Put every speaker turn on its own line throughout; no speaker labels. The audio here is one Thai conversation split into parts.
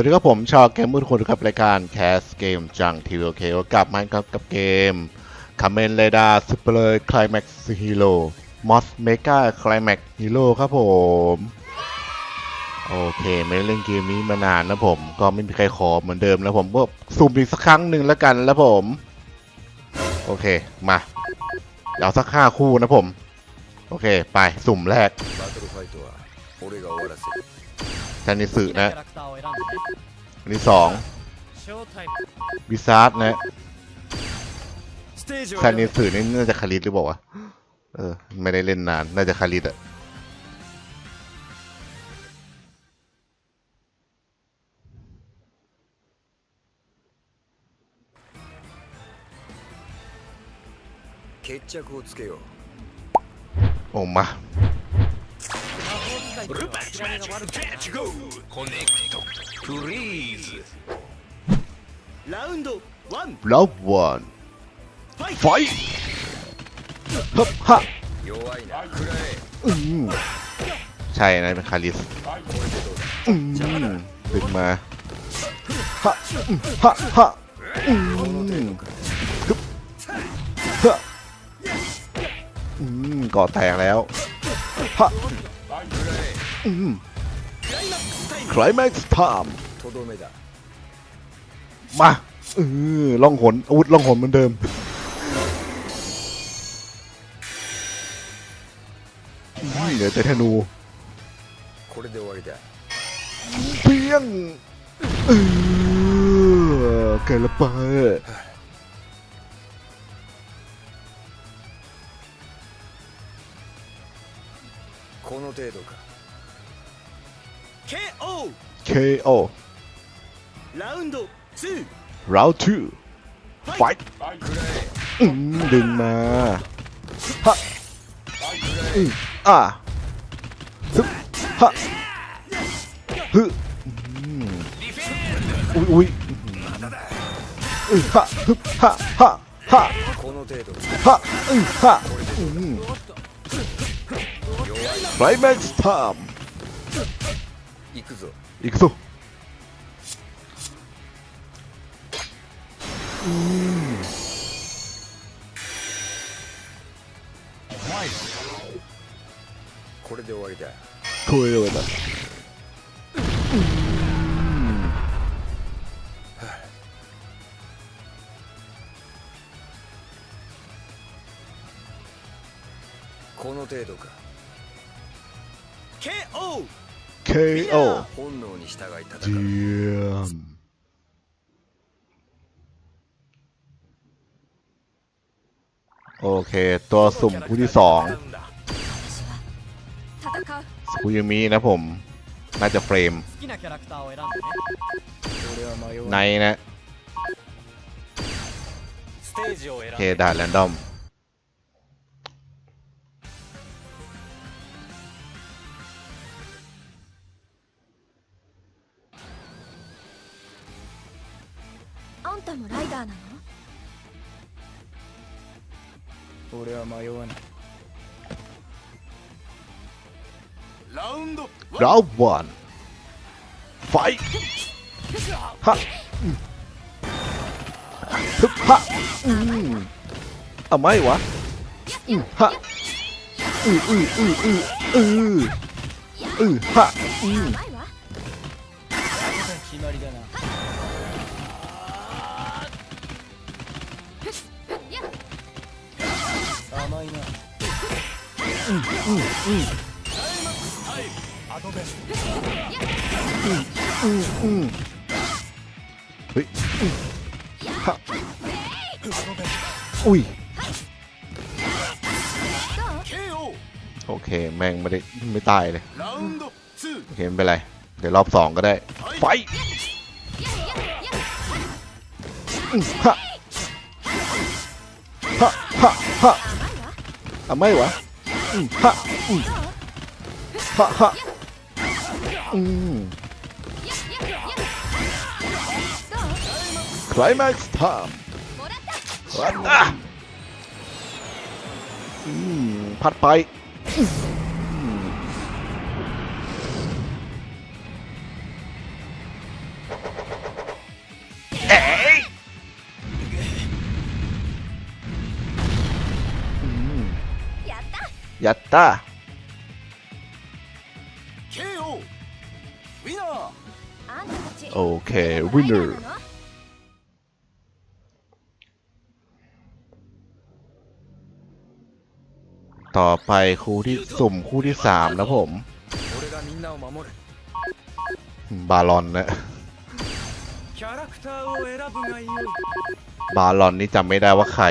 วัสดีครับผมชาวเกมเมอทุกคนครับรายการแคสเกมจังทีวีโอเคกลับมากับกับเกมคาเมนเรดาซูเปอร์คลายแม็กซ์ฮีโร่มอสเมกาคลายแม็กฮีโร่ครับผม โอเค ไม่ได้เล่นเกมนี้มานานนะผม ก็ไม่มีใครขอเหมือนเดิมแล้วผมก็สุ่มอีกสักครั้งหนึ่งแล้วกันแล้วผม โอเคมาเอาสักห้าคู่นะผม โอเค ไปสุ่มแรก แนนิสึนะอันนี้สองบิซาร์ดนะ
แค
นนิสึนี่น่าจะคาริสหรือเปล่าวะเออ ไม่ได้เล่นนาน น่าจะคาริสอะโอ้มา
魔法使いってのは諦めが悪くないな
コネクトフリーズ
ラウンド1
แล้ววันไฟฮึบฮะ
弱いな食らえ
อืมใช่นะเป็นคาริส
これでどうだ
อืมดึงมาฮะอืมฮะฮะอืมฮึบฮะอืมก่อแตกแล้วฮะ อืมคลายแม็กซ์ไทม์
とどめだ
มาเออล่องหนอาวุธล่องหนเหมือนเดิมอืมเดี๋ยวจะธนู
これで終わりだ
เพียงเออเกิดละไป
この程度か KO.
KO.
Round two.
Round two. Fight. Fight. Mm, ha.
Mm, ah. Ha.
We. Mm. Ha. Ha. Ha. Ha. Ha. Ha. Climax time.
行くぞ。
行くぞ。うん。
これで終わりだ。
これで終わりだ
この程度か。KO!
KO โอเค ตัวสุ่มคู่ที่สอง
ส
กุยูมีนะผม น่าจะเฟรม ในนะ โอเคด่านแรนดอม
ド
ราววันไฟฮะอืมฮึบฮะอืมเอาไม่วะอืมฮะอืออืออืออืออืออือฮะอืม
ないわ
決まり อืม
อืมเฮ้ยฮะอุ้ยโอเค แม่งไม่ได้ไม่ตายเลยโอเคไม่เป็นไร เดี๋ยวรอบสองก็ได้ ไฟฮะฮะฮะฮะอะไม่วะฮะฮะฮะ クライマックスターンあっう
んパッパイ、
やった
โอเควินเนอร์ต่อไปคู่ที่สุ่มคู่ที่สามนะผม บาลอนนะบาลอนนี่จำไม่ได้ว่าใคร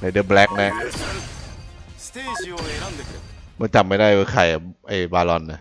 ในเดอะแบล็กนะมันจำไม่ได้ว่าใครไอ้บาลอนนะ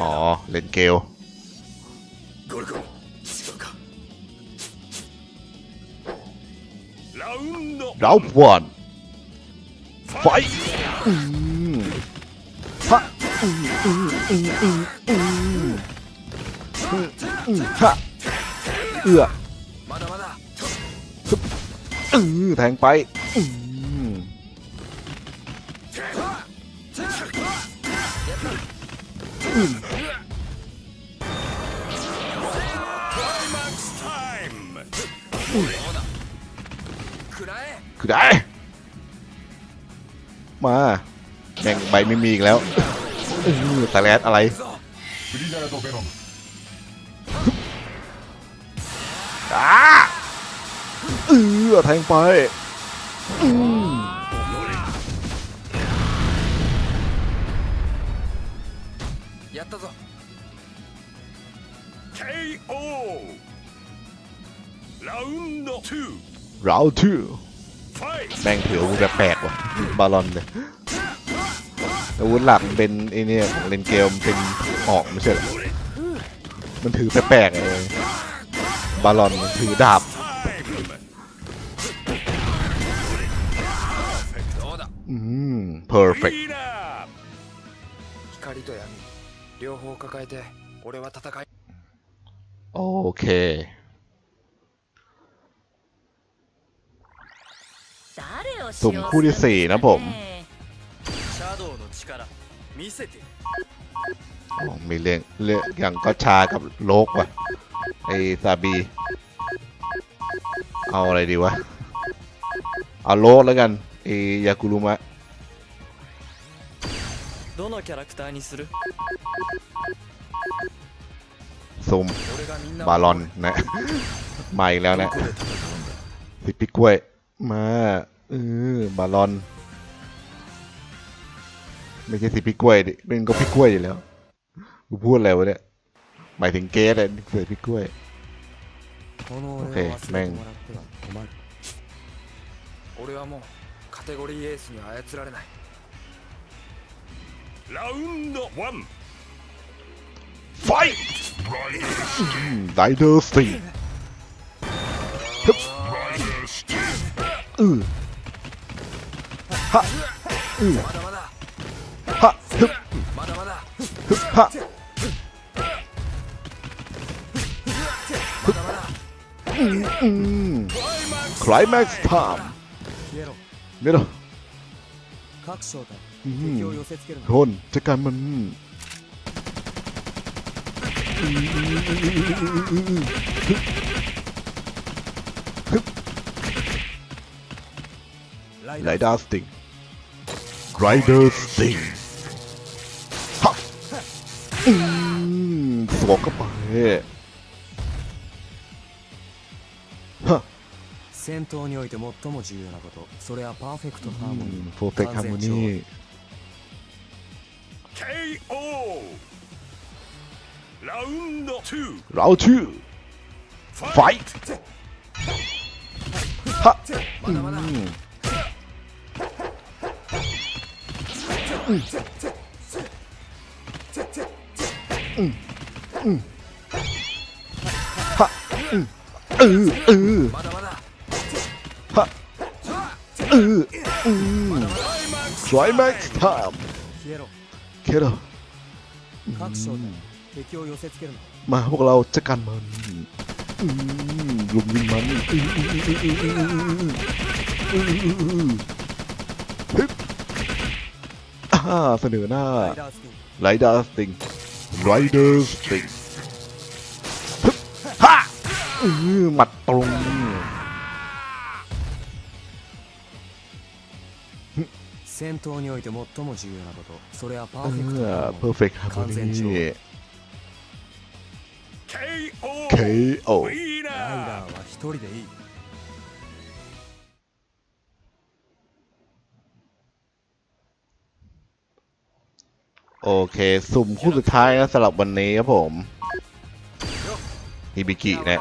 อ๋อ เลนเกลราววันไฟฮะฮะเอืออแทงไปอื คือได้ มาแม่งใบไม่มีอีกแล้วแต่แรดอะไรอ่าเออแทงไปอื
KO ラウンド2
เราชื่อ
ファイト
แม่งถืออาวุธแปลกๆว่ะบาลอนเลยอาวุธหลักมันเป็นไอเนี่ยของเลนเกลมันเป็นหอกไม่ใช่เหรอมันถือแปลกๆไอ้บาลอนมันถือดาบ
タイム
どうだ
อืม perfect
リーダー
光と闇両方抱えて俺は戦い
โอเค
誰を使
สุ่ม
用
คู่ที่สี่นะผม
シャドウの力見せて
อ๋อมีเรื่องเรื่องอย่างก็ชากับโลกว่ะไอซาบี เอาอะไรดีวะ เอาโลกแล้วกันไอยากุรุมะ
どのキャラクターにする
ซุมบาลอนนะมาอีกแล้วนะสิปิกล้วยมาเออบาลอน ไม่ใช่สิปิกล้วยดิเป็นก็พิกล้วยอยู่แล้วกูพูดอะไรวะเนี่ยหมายถึงเกสเลยเสือพิกล้วย
โอเคแม่ง
ラウンド1
ファイト ไดเดอร์สตีฮึบอือฮะอือฮะฮึบฮึบฮะ
อืม
อือคลายแม็กซ์พามเม
โหร
อทนจะการมัน Riders Ding. Riders Ding. ฮะอืมสวก
戦闘において最も重要なことそれはパーフェクトハーモニー、
うん、ーフェクトハーモニー
KO ラウンド2
ラウンド2ファイトはっ、うんクライマッ
クスタ
イムケロ
各所で、敵を寄せつけるな
มาพวกเราจัดการมันอืมลุมยิงมันอืมอืมอืมอืมอืมอืมอืมอืมฮึบอ่าเสนอหน้า
ライダースティン
ไลดาสติง ไรเดอร์สติงฮะอือหมัดตรง
戦闘において最も重要なことそれはパ
เอ
ーフェクト
อ
なも
เพอ
の
ร์เฟกต์ครับนี่
KO
KO
ウィ KO
ライダーは一人でいい
โอเค สุ่มคู่สุดท้ายนะสำหรับวันนี้ครับผมฮิบิกิเนะ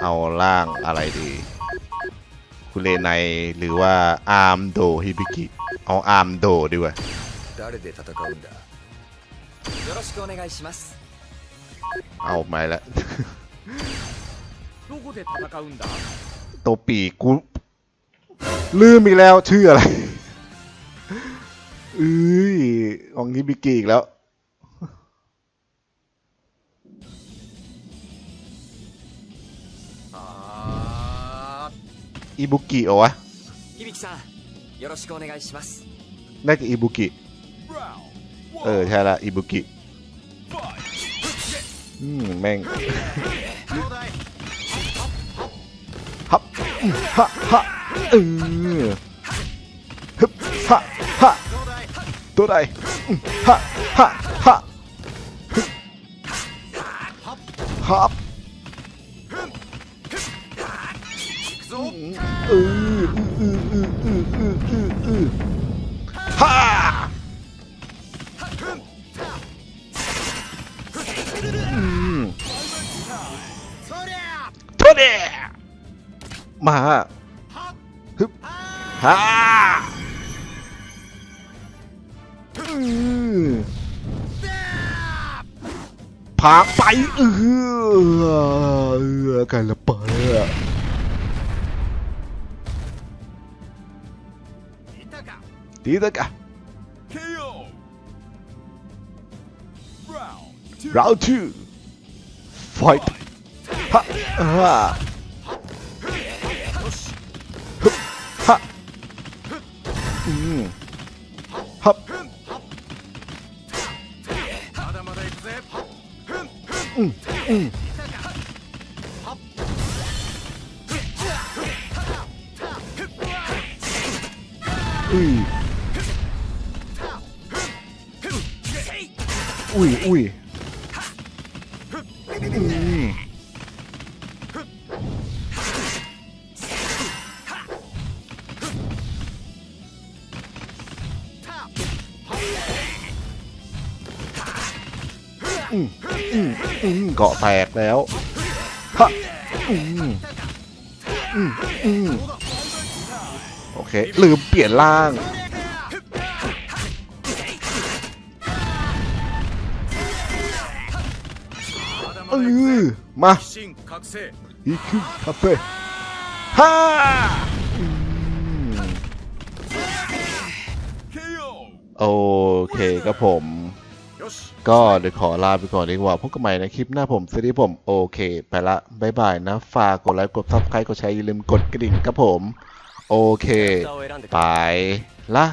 เอาล่างอะไรดีคุเลไนหรือว่าอาร์มโดฮิบิกิ เอาอาร์มโดดีกว่า
ろしくお願いします
เอาไม่ละ
どこで戦うんだ
ตัวปีกกู ลืมอีกแล้วชื่ออะไร เอ้ยของฮิบิกิอีกแล้ว
あ
อิบุกิเหรอวะ
ー響さんよろしくお願いします
น่าจะอิบุกิ เออ ใช่ละอิบุกิ อืมแม่งฮับอืมฮะฮะเออฮึบฮะฮะตัวใดอืมฮะฮะฮะฮึบฮับอืมเอออื มาฮึบฮ่าอือพาไปเออเออกันละเปอดีตะกะ
KO Round two
round two fight ฮะ ฮับอืมอุ้ยอุ้ยอุ้ย เกาะแตกแล้วฮะอืมอืมโอเค ลืมเปลี่ยนล่าง เออมาอีกคาเฟ่ฮ่าโอเคครับผม ก็เดี๋ยวขอลาไปก่อนดีกว่าพบกันใหม่ในคลิปหน้าผมสวัสดีผมโอเค ไปละบายบายนะ ฝากกดไลค์กดซับสไครต์กดแชร์อย่าลืมกดกระดิ่งครับผม โอเค ไปละ